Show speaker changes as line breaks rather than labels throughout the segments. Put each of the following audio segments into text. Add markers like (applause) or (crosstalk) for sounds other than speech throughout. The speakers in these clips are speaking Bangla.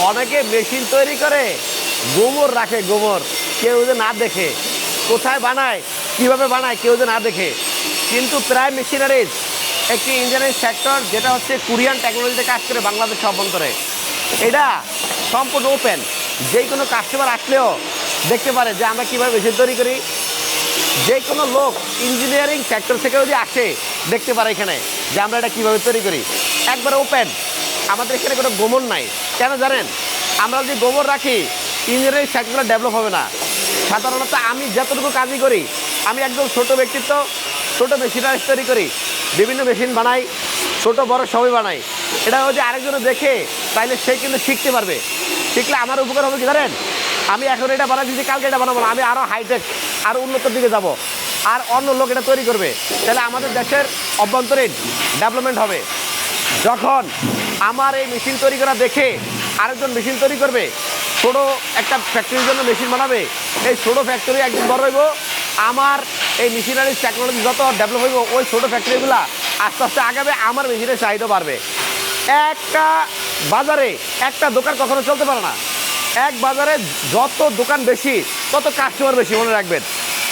অনেকে মেশিন তৈরি করে, গোবর রাখে গোমর কেউ যে না দেখে। কোথায় বানায়, কীভাবে বানায়, কেউ যে না দেখে। কিন্তু প্রায় মেশিনারিজ, একটি ইঞ্জিনিয়ারিং সেক্টর, যেটা হচ্ছে কোরিয়ান টেকনোলজিতে কাজ করে বাংলাদেশ অভ্যন্তরে এটা সম্পূর্ণ ওপেন যে কোনো কাস্টমার আসলেও দেখতে পারে যে আমরা কীভাবে মেশিন তৈরি করি। যে কোনো লোক ইঞ্জিনিয়ারিং সেক্টর থেকে যদি আসে, দেখতে পারে এখানে যে আমরা এটা কীভাবে তৈরি করি। একবারে ওপেন আমাদের এখানে কোনো গোমর নাই। কেন জানেন? আমরা যদি গোবর রাখি, ইঞ্জিনিয়ারিং সেক্টরটা ডেভেলপ হবে না। সাধারণত আমি যতটুকু কাজই করি, আমি একদম ছোট ব্যক্তিত্ব, ছোট মেশিনারি তৈরি করি, বিভিন্ন মেশিন বানাই, ছোট বড় সবই বানাই। এটা যদি আরেকজনে দেখে, তাইলে সে কিন্তু শিখতে পারবে। শিখলে আমার উপকার হবে কি জানেন? আমি এখন এটা বানাচ্ছি যে কালকে এটা বানাবো না, আমি আরও হাইটেক আরও উন্নতর দিকে যাব। আর অন্য লোক এটা তৈরি করবে, তাহলে আমাদের দেশের অভ্যন্তরীণ ডেভেলপমেন্ট হবে। যখন আমার এই মেশিন তৈরি করা দেখে আরেকজন মেশিন তৈরি করবে। ছোটো একটা ফ্যাক্টরির জন্য মেশিন বানাবে। এই ছোটো ফ্যাক্টরি একদিন বড় হইব। আমার এই মেশিনারি টেকনোলজি যত ডেভেলপ হইব, ওই ছোটো ফ্যাক্টরিগুলো আস্তে আস্তে আগাবে, আমার মেশিনের চাহিদা বাড়বে। একটা বাজারে একটা দোকান কখনো চলতে পারে না। এক বাজারে যত দোকান বেশি, তত কাস্টমার বেশি মনে রাখবেন।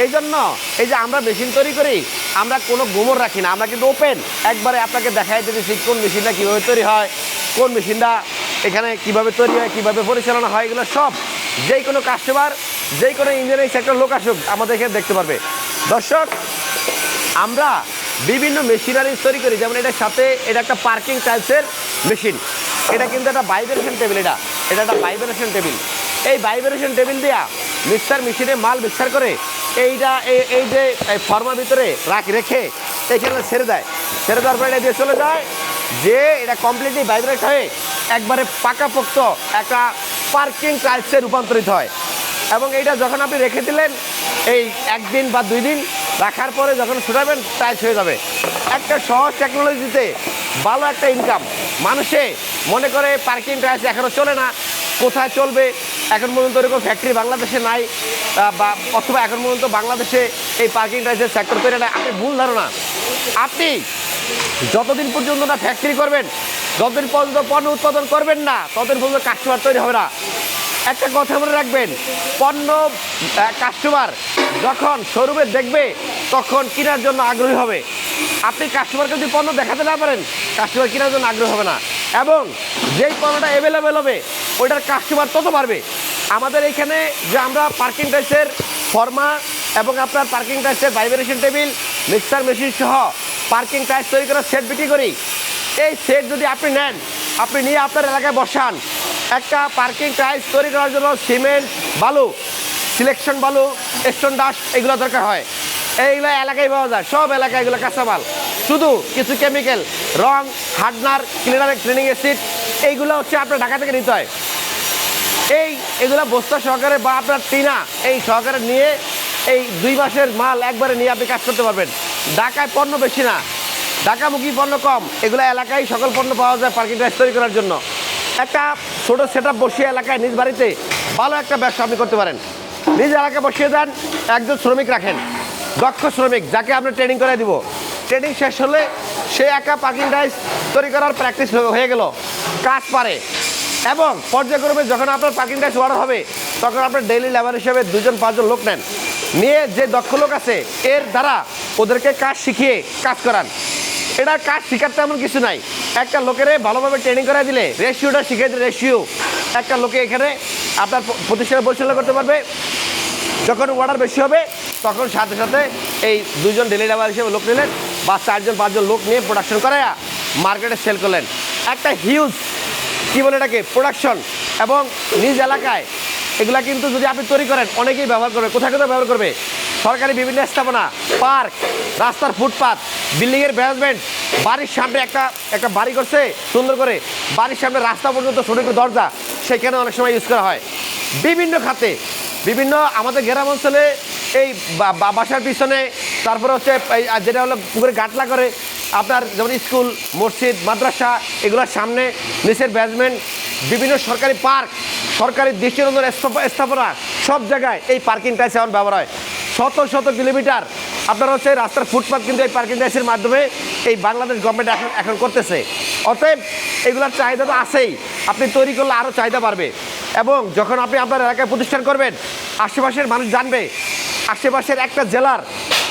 এই জন্য এই যে আমরা মেশিন তৈরি করি আমরা কোনো গোমর রাখি না, আমরা কিন্তু ওপেন একবারে আপনাকে দেখাই দিতেছি কোন মেশিনটা কীভাবে তৈরি হয়, কোন মেশিনটা এখানে কীভাবে তৈরি হয়, কীভাবে পরিচালনা হয়, এগুলো সব যেই কোনো কাস্টমার যেই কোনো ইঞ্জিনিয়ারিং সেক্টর লোক আসুক, আমাদের এখানে দেখতে পারবে। দর্শক, আমরা বিভিন্ন মেশিনারি তৈরি করি, যেমন এটার সাথে এটা একটা পার্কিং টাইলসের মেশিন এটা কিন্তু একটা ভাইব্রেশন টেবিল এটা। এটা একটা ভাইব্রেশন টেবিল এই ভাইব্রেশন টেবিল দিয়া মিক্সার মেশিনে মাল মিক্সার করে এইটা এই- যে ফর্মার ভিতরে রাখ, রেখে এইখানে ছেড়ে দেয়। ছেড়ে দেওয়ার পরে এটা দিয়ে চলে যায়। যে এটা কমপ্লিটলি ভাইব্রেট হয়ে একবারে পাকাপোক্ত একটা পার্কিং টাইলসে রূপান্তরিত হয়। এবং এইটা যখন আপনি রেখে দিলেন, এই একদিন বা দুই দিন রাখার পরে যখন ছুটাবেন টাইট হয়ে যাবে। একটা সহজ টেকনোলজিতে ভালো একটা ইনকাম মানুষে মনে করে পার্কিং টাইলস এখনও চলে না। কোথায় চলবে? এখন পর্যন্ত এরকম ফ্যাক্টরি বাংলাদেশে নাই বা অথবা এখন পর্যন্ত বাংলাদেশে এই পার্কিং টাইলসের সেক্টর তৈরি নাই। আপনি ভুল ধারণা। আপনি যতদিন পর্যন্ত না ফ্যাক্টরি করবেন, যতদিন পর্যন্ত পণ্য উৎপাদন করবেন না, ততদিন পর্যন্ত কাস্টমার তৈরি হবে না। একটা কথা মনে রাখবেন, পণ্য কাস্টমার যখন শোরুমে দেখবে, তখন কেনার জন্য আগ্রহী হবে। আপনি কাস্টমারকে যদি পণ্য দেখাতে না পারেন কাস্টমার কেনার জন্য আগ্রহী হবে না। এবং যেই পণ্যটা অ্যাভেলেবেল হবে ওইটার কাস্টমার তত বাড়বে। আমাদের এইখানে যে আমরা পার্কিং টাইসের ফর্মা এবং আপনার পার্কিং টাইসের ভাইব্রেশন টেবিল মিক্সার মেশিন সহ পার্কিং টাইস তৈরি করার সেট বিক্রি করি। এই সেট যদি আপনি নেন, আপনি নিয়ে আপনার এলাকায় বসান। একটা পার্কিং টাইলস তৈরি করার জন্য সিমেন্ট বালু সিলেকশন বালু স্টোন ডাস্ট এগুলো দরকার হয়। এইগুলো এলাকায় পাওয়া যায়, সব এলাকায় এগুলো কাঁচামাল শুধু কিছু কেমিক্যাল রং হার্ডনার ক্লিনার ক্লিনিং অ্যাসিড এইগুলো হচ্ছে আপনার ঢাকা থেকে নিতে হয়। এই, এগুলো বস্তা সহকারে বা আপনার টিনা। এই সহকারে নিয়ে এই দুই মাসের মাল একবারে নিয়ে আপনি কাজ করতে পারবেন। ঢাকায় পণ্য বেশি না। ঢাকামুখী পণ্য কম। এগুলো এলাকায় সকল পণ্য পাওয়া যায় পার্কিং টাইস তৈরি করার জন্য। একটা ছোটো সেট আপ বসিয়ে এলাকায় নিজ বাড়িতে ভালো একটা ব্যবসা আপনি করতে পারেন। নিজ এলাকায় বসিয়ে দেন, একজন শ্রমিক রাখেন। দক্ষ শ্রমিক, যাকে আপনি ট্রেনিং করে দিব। ট্রেনিং শেষ হলে সে একা পার্কিং টাইস তৈরি করার প্র্যাকটিস হয়ে গেল। কাজ পারে। এবং পর্যায়ক্রমে যখন আপনার পার্কিং ট্যাক্স অর্ডার হবে, তখন আপনার ডেইলি লেবার হিসেবে দুজন, পাঁচজন লোক নেন। নিয়ে যে দক্ষ লোক আছে, এর দ্বারা ওদেরকে কাজ শিখিয়ে কাজ করান। এটা কাজ শেখার তেমন কিছু নাই। একটা লোকেরে ভালোভাবে ট্রেনিং করে দিলে রেশিওটা শিখে দিলে রেশিও একটা লোকে এখানে আপনার প্রতিষ্ঠানে পরিচালনা করতে পারবে। যখন অর্ডার বেশি হবে, তখন সাথে সাথে এই দুজন ডেলি লেবার হিসেবে লোক নিলেন বা চারজন, পাঁচজন লোক নিয়ে প্রোডাকশন করায়া মার্কেটে সেল করলেন। একটা হিউজ কি বলে এটাকে? প্রোডাকশন এবং নিজ এলাকায় এগুলা কিন্তু যদি আপনি তৈরি করেন, অনেকেই ব্যবহার করবে। কোথায় কোথায় ব্যবহার করবে? সরকারি বিভিন্ন স্থাপনা, পার্ক, রাস্তার ফুটপাত, বিল্ডিংয়ের ব্যাসমেন্ট বাড়ির সামনে একটা একটা বাড়ি করছে, সুন্দর করে বাড়ির সামনে রাস্তা পর্যন্ত ছোটো একটু দরজা, সেখানে অনেক সময় ইউজ করা হয়। বিভিন্ন খাতে, বিভিন্ন আমাদের গ্রাম অঞ্চলে এই বাসার পিছনে, তারপরে হচ্ছে যেটা হলো পুকুরে গাটলা করে আপনার যেমন স্কুল, মসজিদ, মাদ্রাসা, এগুলোর সামনে নিচের ব্যাসমেন্ট বিভিন্ন সরকারি পার্ক সরকারি দৃষ্টিনন্দন স্থাপনা, সব জায়গায় এই পার্কিং টাইস এখন ব্যবহার হয় শত শত কিলোমিটার আপনার হচ্ছে রাস্তার ফুটপাথ কিন্তু এই পার্কিং টাইসের মাধ্যমে এই বাংলাদেশ গভর্নমেন্ট এখন এখন করতেছে। অতএব এগুলোর চাহিদা তো আছেই। আপনি তৈরি করলে আরও চাহিদা বাড়বে। এবং যখন আপনি আপনার এলাকায় প্রতিষ্ঠান করবেন, আশেপাশের মানুষ জানবে, আশেপাশের একটা জেলার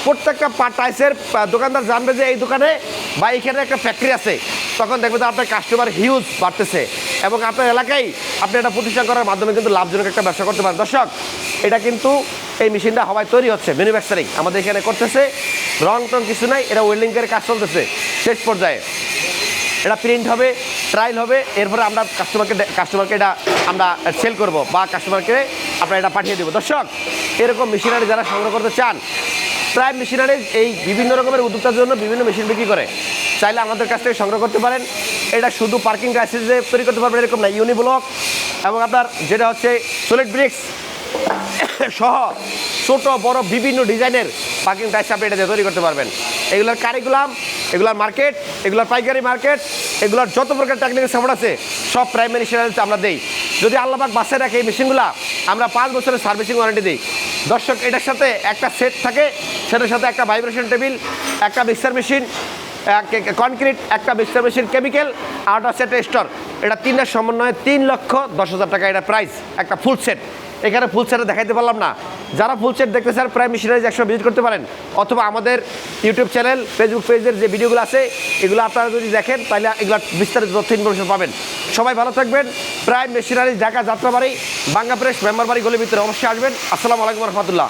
প্রত্যেকটা পা- টাইসের দোকানদার জানবে যে এই দোকানে বা এখানে একটা ফ্যাক্টরি আছে। তখন দেখবে যে আপনার কাস্টমার হিউজ বাড়তেছে এবং আপনার এলাকায় আপনি একটা প্রতিষ্ঠান করার মাধ্যমে কিন্তু লাভজনক একটা ব্যবসা করতে পারেন। দর্শক, এটা কিন্তু এই মেশিনটা হওয়ায় তৈরি হচ্ছে ম্যানুফ্যাকচারিং আমাদের এখানে করতেছে, রং টং কিছু নাই, এটা ওয়েল্ডিং করে কাজ চলতেছে। শেষ পর্যায়ে এটা প্রিন্ট হবে ট্রায়াল হবে, এরপরে আমরা কাস্টমারকে কাস্টমারকে এটা আমরা সেল করব বা কাস্টমারকে আমরা এটা পাঠিয়ে দেবো। দর্শক, এরকম মেশিনারি যারা সংগ্রহ করতে চান প্রায় মেশিনারি এই বিভিন্ন রকমের উদ্যোক্তার জন্য বিভিন্ন মেশিন বিক্রি করে। চাইলে আমাদের কাছ থেকে সংগ্রহ করতে পারেন। এটা শুধু পার্কিং যে তৈরি করতে পারবেন এরকম না ইউনিব্লক এবং আপনার যেটা হচ্ছে সলিড ব্রিক্স (coughs) সহ ছোট, বড় বিভিন্ন ডিজাইনের পার্কিং টাইস আপনি এটা তৈরি করতে পারবেন। এগুলোর কারিকুলাম এগুলোর মার্কেট এগুলোর পাইকারি মার্কেট এগুলোর যত প্রকার টেকনিক্যাল সাপোর্ট আছে, সব প্রাইমারি সেলারিতে আমরা দেই। যদি আল্লাহবাক বাসে রাখে এই মেশিনগুলো, আমরা পাঁচ বছরের সার্ভিসিং ওয়ারেন্টি দিই। দর্শক, এটার সাথে একটা সেট থাকে সেটার সাথে একটা ভাইব্রেশন টেবিল একটা মিক্সার মেশিন কনক্রিট একটা মিক্সার মেশিন কেমিক্যাল একটা সেট স্টোর এটা তিনটার সমন্বয়ে তিন লক্ষ দশ হাজার টাকা এটা প্রাইস একটা ফুল সেট এখানে ফুল সেটে দেখাইতে পারলাম না। যারা ফুল সেট দেখতে চান প্রায় মেশিনারিজ একশো ভিজিট করতে পারেন, অথবা আমাদের ইউটিউব চ্যানেল ফেসবুক পেজের যে ভিডিওগুলো আছে, এগুলো আপনারা যদি দেখেন, তাহলে এগুলো বিস্তারিত তথ্য ইনফরমেশন পাবেন। সবাই ভালো থাকবেন। প্রায় মেশিনারিজ ঢাকা যাত্রাবাড়ি বাঙ্গা প্রেস মেম্বার বাড়ি, গলির ভিতরে অবশ্যই আসবেন। আসসালামু আলাইকুম রহমতুল্লাহ।